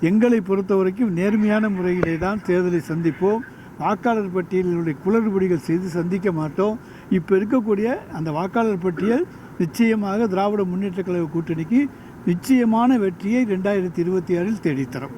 எங்களை பொறுத்த வரைக்கும் நேர்மையான முறையிலே தான் தேர்தலை சந்திப்போம். வாக்காளர் பட்டியலினுடைய குளறுபடிகள் செய்து சந்திக்க மாட்டோம். இப்போ இருக்கக்கூடிய அந்த வாக்காளர் பட்டியல் நிச்சயமாக திராவிட முன்னேற்ற கழக கூட்டணிக்கு நிச்சயமான வெற்றியை ரெண்டாயிரத்தி இருபத்தி ஆறில் தேடித்தரும்.